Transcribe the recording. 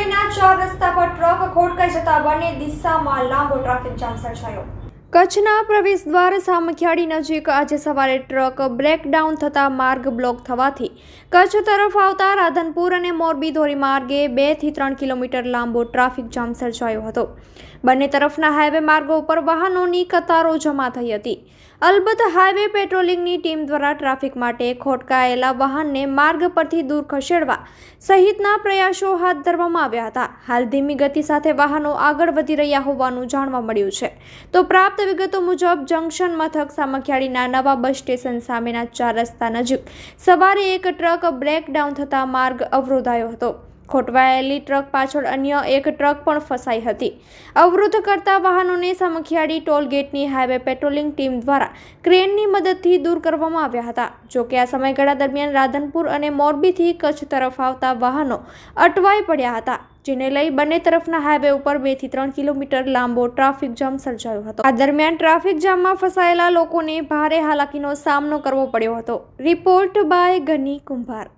શેરડીના ચાર રસ્તા પર ટ્રક ખોડકાઈ જતા બંને દિશામાં લાંબો ટ્રાફિક જામ સર્જાયો. કચ્છના પ્રવેશ દ્વાર સામખિયાળી નજીક આજે સવારે ટ્રક બ્રેકડાઉન થતાં માર્ગ બ્લોક થવાથી કચ્છ તરફ આવતા રાધનપુર અને મોરબી ધોરીમાર્ગે બેથી ત્રણ કિલોમીટર લાંબો ટ્રાફિક જામ સર્જાયો હતો. બંને તરફના હાઈવે માર્ગો ઉપર વાહનોની કતારો જમા થઈ હતી. અલબત્ત હાઈવે પેટ્રોલિંગની ટીમ દ્વારા ટ્રાફિક માટે ખોટકાયેલા વાહનને માર્ગ પરથી દૂર ખસેડવા સહિતના પ્રયાસો હાથ ધરવામાં આવ્યા હતા. હાલ ધીમી ગતિ સાથે વાહનો આગળ વધી રહ્યા હોવાનું જાણવા મળ્યું છે. તો વિગતો મુજબ જંકશન મથક સામખિયાળીના નવા બસ સ્ટેશન સામેના ચાર રસ્તા નજીક સવારે એક ટ્રક બ્રેકડાઉન થતાં માર્ગ અવરોધાયો હતો. ખોટવાયેલી ટ્રક પાછળ અન્ય એક ટ્રક પણ ફસાઈ હતી. અવરોધ કરતા વાહનોને સામખિયાળી ટોલ ગેટની હાઈવે પેટ્રોલિંગ ટીમ દ્વારા ક્રેનની મદદથી દૂર કરવામાં આવ્યા હતા. જોકે આ સમયગાળા દરમિયાન રાધનપુર અને મોરબીથી કચ્છ તરફ આવતા વાહનો અટવાઈ પડ્યા હતા, જેને લઈ બંને તરફના હાઈવે ઉપર બેથી ત્રણ કિલોમીટર લાંબો ટ્રાફિક જામ સર્જાયો હતો. આ દરમિયાન ટ્રાફિક જામમાં ફસાયેલા લોકોને ભારે હાલાકીનો સામનો કરવો પડ્યો હતો. રિપોર્ટ બાય ગની કુંભાર.